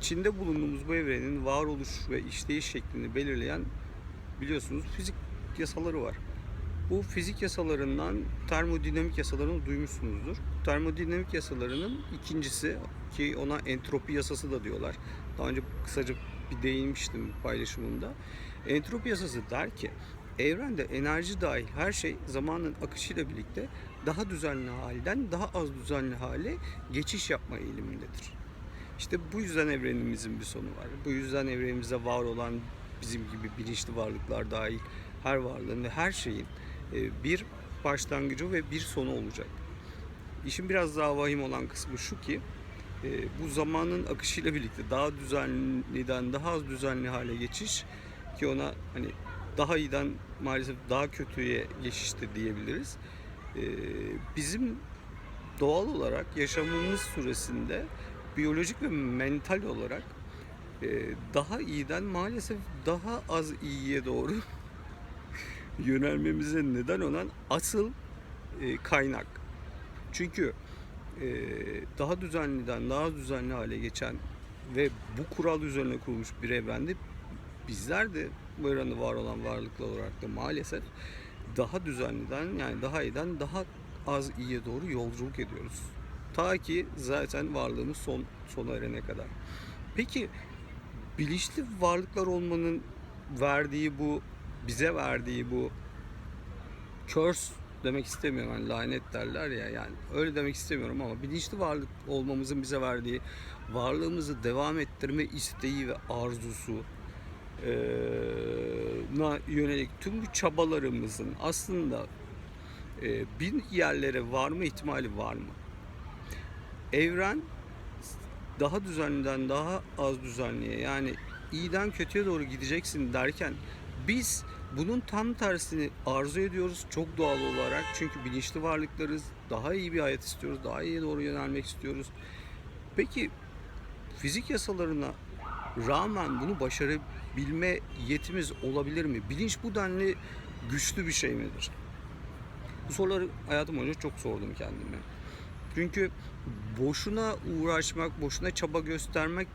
içinde bulunduğumuz bu evrenin varoluş ve işleyiş şeklini belirleyen biliyorsunuz fizik yasaları var. Bu fizik yasalarından termodinamik yasalarını duymuşsunuzdur. Termodinamik yasalarının ikincisi ki ona entropi yasası da diyorlar. Daha önce kısaca bir değinmiştim paylaşımımda. Entropi yasası der ki evrende enerji dahil her şey zamanın akışıyla birlikte daha düzenli halden daha az düzenli hale geçiş yapma eğilimindedir. İşte bu yüzden evrenimizin bir sonu var. Bu yüzden evrenimizde var olan bizim gibi bilinçli varlıklar dahil her varlığın ve her şeyin e, bir başlangıcı ve bir sonu olacak. İşin biraz daha vahim olan kısmı şu ki e, bu zamanın akışıyla birlikte daha düzenliden daha az düzenli hale geçiş ki ona hani daha iyiden maalesef daha kötüye geçiş de diyebiliriz. E, Bizim doğal olarak yaşamımız süresinde biyolojik ve mental olarak e, daha iyiden maalesef daha az iyiye doğru yönelmemize neden olan asıl e, kaynak. Çünkü e, daha düzenliden daha düzenli hale geçen ve bu kural üzerine kurulmuş bir evrende bizler de bu evrende var olan varlıklar olarak da maalesef daha düzenliden yani daha iyiden daha az iyiye doğru yolculuk ediyoruz. Ta ki zaten varlığımız son sona erene kadar. Peki bilinçli varlıklar olmanın verdiği bu bize verdiği bu curse demek istemiyorum hani lanet derler ya yani öyle demek istemiyorum ama bilinçli varlık olmamızın bize verdiği varlığımızı devam ettirme isteği ve arzusu na yönelik tüm bu çabalarımızın aslında bir yerlere varma ihtimali var mı? Evren daha düzenliden daha az düzenliye yani iyiden kötüye doğru gideceksin derken biz bunun tam tersini arzu ediyoruz çok doğal olarak. Çünkü bilinçli varlıklarız. Daha iyi bir hayat istiyoruz. Daha iyiye doğru yönelmek istiyoruz. Peki fizik yasalarına rağmen bunu başarabilme yetimiz olabilir mi? Bilinç bu denli güçlü bir şey midir? Bu soruları hayatım boyunca çok sordum kendime. Çünkü boşuna uğraşmak, boşuna çaba göstermek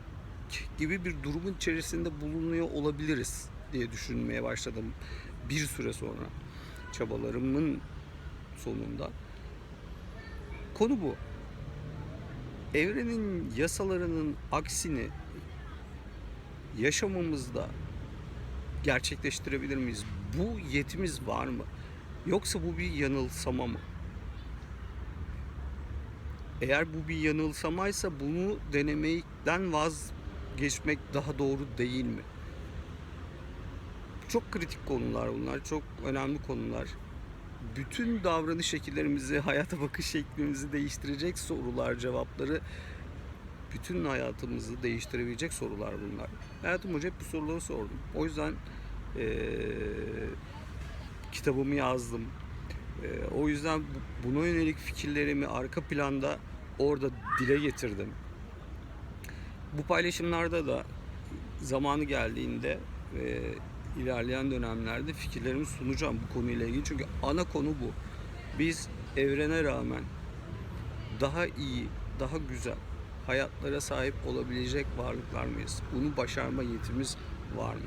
gibi bir durumun içerisinde bulunuyor olabiliriz diye düşünmeye başladım bir süre sonra çabalarımın sonunda. Konu bu. Evrenin yasalarının aksini yaşamımızda gerçekleştirebilir miyiz? Bu yetimiz var mı? Yoksa bu bir yanılsama mı? Eğer bu bir yanılsamaysa bunu denemekten vazgeçmek daha doğru değil mi? Çok kritik konular bunlar, çok önemli konular. Bütün davranış şekillerimizi, hayata bakış şeklimizi değiştirecek sorular, cevapları bütün hayatımızı değiştirebilecek sorular bunlar. Hayatım boyunca hep bu soruları sordum. O yüzden eee, kitabımı yazdım. Eee, o yüzden bu- buna yönelik fikirlerimi arka planda orada dile getirdim. Bu paylaşımlarda da zamanı geldiğinde ve ilerleyen dönemlerde fikirlerimi sunacağım bu konuyla ilgili. Çünkü ana konu bu. Biz evrene rağmen daha iyi, daha güzel hayatlara sahip olabilecek varlıklar mıyız? Bunu başarma yetimiz var mı?